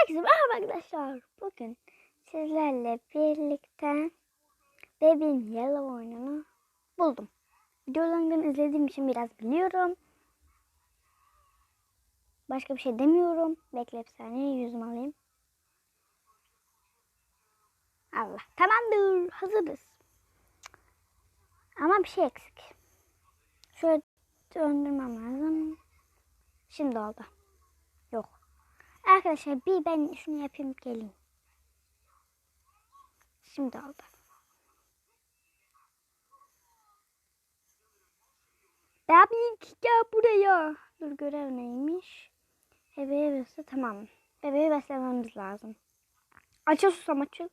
Herkese merhaba arkadaşlar. Bugün sizlerle birlikte Baby'in Yellow oyununu buldum. Videolarından izlediğim için biraz biliyorum. Başka bir şey demiyorum. Bekle bir saniye yüzümü alayım. Allah. Tamamdır. Hazırız. Ama bir şey eksik. Şöyle döndürmem lazım. Şimdi oldu. Yok. Arkadaşlar bir ben şunu yapayım geleyim. Şimdi oldu. Babi gel buraya. Dur görev neymiş? Bebeği besle tamam. Bebeği beslememiz lazım. Açıl susam açıl.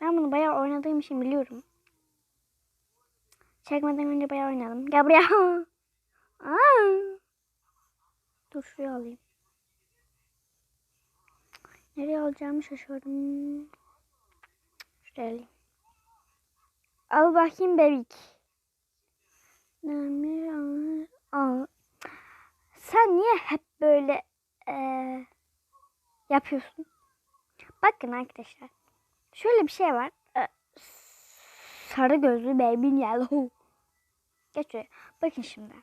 Ben bunu bayağı oynadığım için biliyorum. Çekmeden önce bayağı oynadım. Gel buraya. Aa. Dur şuraya alayım. Nereye alacağımı şaşırdım. Şuraya alayım. Al bakayım bebek. Al. Sen niye hep böyle eee, yapıyorsun? Bakın arkadaşlar. Şöyle bir şey var. Ee, sarı gözlü baby yellow. Geç şuraya. Bakın şimdi.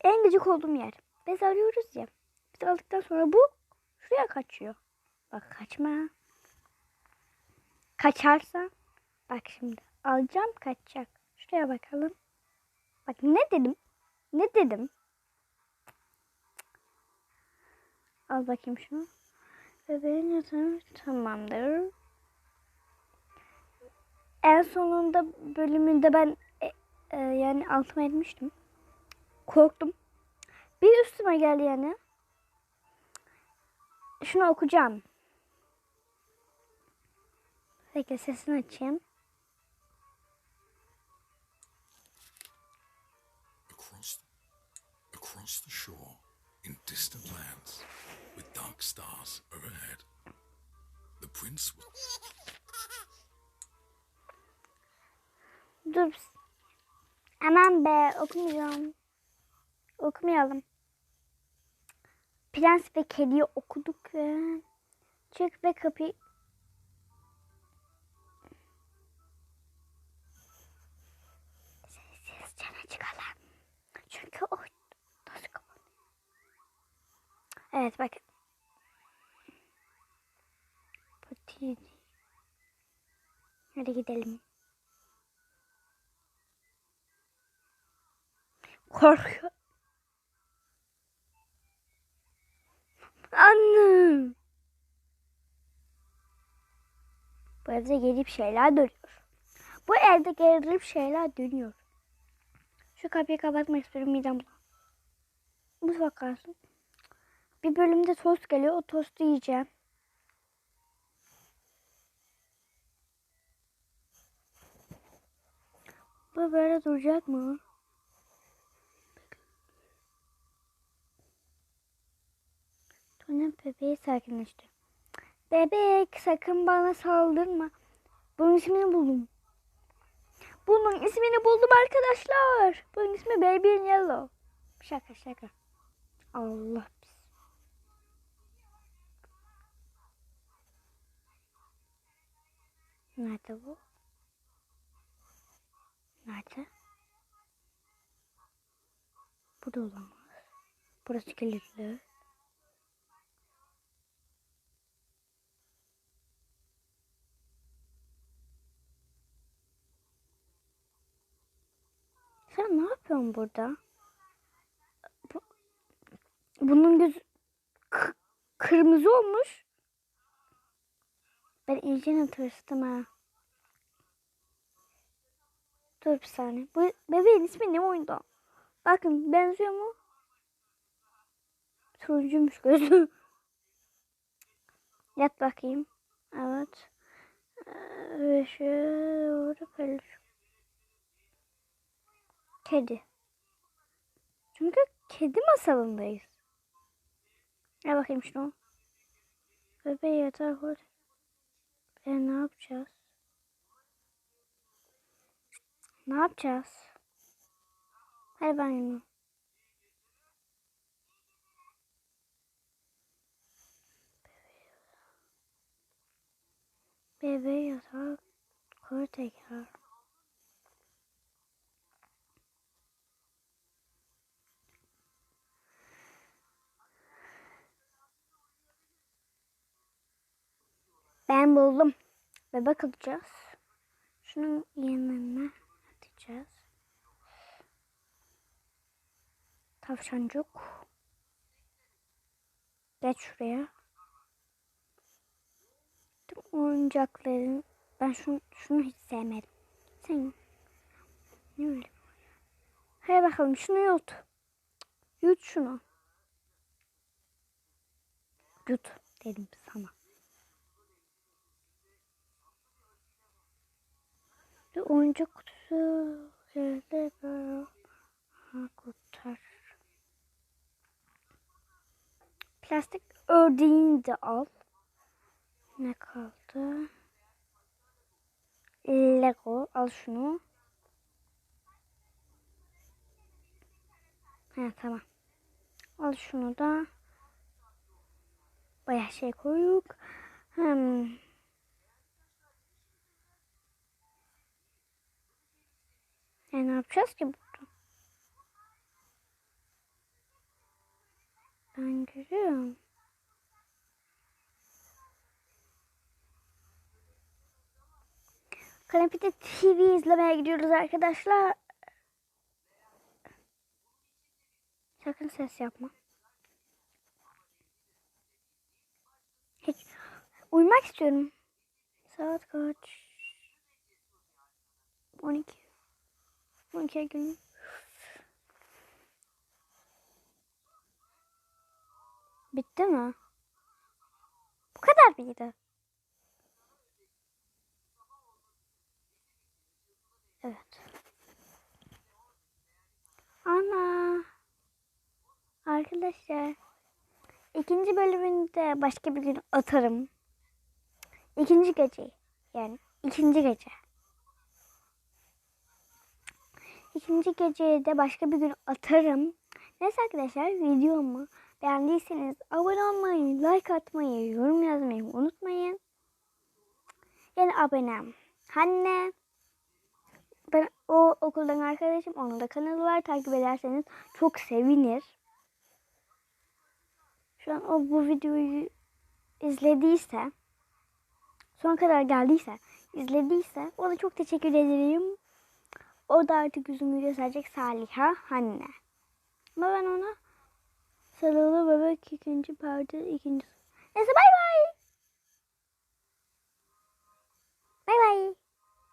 En gıcık olduğum yer. Biz arıyoruz ya. Biz aldıktan sonra bu şuraya kaçıyor. Bak kaçma. Kaçarsa bak şimdi alacağım kaçacak. Şuraya bakalım. Bak ne dedim? Ne dedim? Al bakayım şunu. Bebeğin yatağı tamamdır. En sonunda bölümünde ben e, e, yani altıma etmiştim. Korktum. Bir üstüme geldi yani. Şunu okuyacağım. Peki sesini açayım. across across the shore in distant lands with dark stars overhead the prince was Dur. Aman be okumayacağım. Okumayalım. Prens ve kediyi okuduk. Ve Çık ve kapıyı... Sessizce çıkalım. Çünkü o nasıl kapanıyor? Evet bakın. Pati. Hadi gidelim. Korkuyor. Anne. Bu evde garip şeyler dönüyor. Bu evde garip şeyler dönüyor. Şu kapıyı kapatmak istiyorum midem Bu bakarsın. Bir bölümde tost geliyor. O tostu yiyeceğim. Bu böyle duracak mı? Sonra bebeği sakinleşti. Bebek sakın bana saldırma. Bunun ismini buldum. Bunun ismini buldum arkadaşlar. Bunun ismi Baby in Yellow. Şaka şaka. Allah pis. Nerede bu? Nerede? Burada olamaz. Burası kilitli. Sen ne yapıyorsun burada? Bu, bunun gözü kı- kırmızı olmuş. Ben iyicene tırstım ha. Dur bir saniye. Bu bebeğin ismi ne oyunda? Bakın benziyor mu? Turuncuymuş gözü. Yat bakayım. Evet. Ee, şu orada. Kedi. Çünkü kedi masalındayız. Ne bakayım şunu. Bebeği yatar koy. E ne yapacağız? Ne yapacağız? Hadi ben yanım. Bebeği yatağa koy tekrar. Ben buldum. Bebek alacağız. Şunun yanına atacağız. Tavşancık. Geç şuraya. Tüm oyuncakların ben şunu, şunu hiç sevmedim. Sen ne öyle? Hadi bakalım şunu yut. Yut şunu. Yut dedim sana. Bir oyuncak kutusu geldi böyle. Kurtar. Plastik ördeğini de al. Ne kaldı? Lego al şunu. Ha tamam. Al şunu da. Bayağı şey koyduk. Hmm. E ne yapacağız ki burada? Ben görüyorum. Kanepide TV izlemeye gidiyoruz arkadaşlar. Sakın ses yapma. Hiç uyumak istiyorum. Saat kaç? 12. 12 gün. Bitti mi? Bu kadar mıydı? Evet. Ana. Arkadaşlar. ikinci bölümünde başka bir gün atarım. İkinci gece. Yani ikinci gece. İkinci geceye de başka bir gün atarım. Neyse arkadaşlar videomu beğendiyseniz abone olmayı, like atmayı, yorum yazmayı unutmayın. Yani abonem. Anne. Ben o okuldan arkadaşım. Onun da kanalı var. Takip ederseniz çok sevinir. Şu an o bu videoyu izlediyse son kadar geldiyse izlediyse ona çok teşekkür ederim. O da artık yüzümü gösterecek Saliha Hanne. Ama ben ona sarılı bebek ikinci parti ikinci. Neyse bay bay.